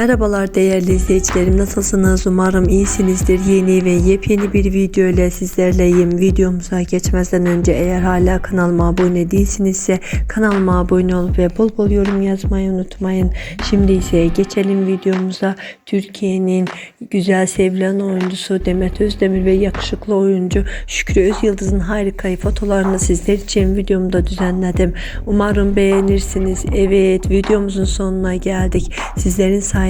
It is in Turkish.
Merhabalar değerli izleyicilerim. Nasılsınız? Umarım iyisinizdir. Yeni ve yepyeni bir video ile sizlerleyim. Videomuza geçmezden önce eğer hala kanalıma abone değilsinizse kanalıma abone olup ve bol bol yorum yazmayı unutmayın. Şimdi ise geçelim videomuza. Türkiye'nin güzel sevilen oyuncusu Demet Özdemir ve yakışıklı oyuncu Şükrü Özyıldız'ın harika fotolarını sizler için videomda düzenledim. Umarım beğenirsiniz. Evet videomuzun sonuna geldik. Sizlerin sayesinde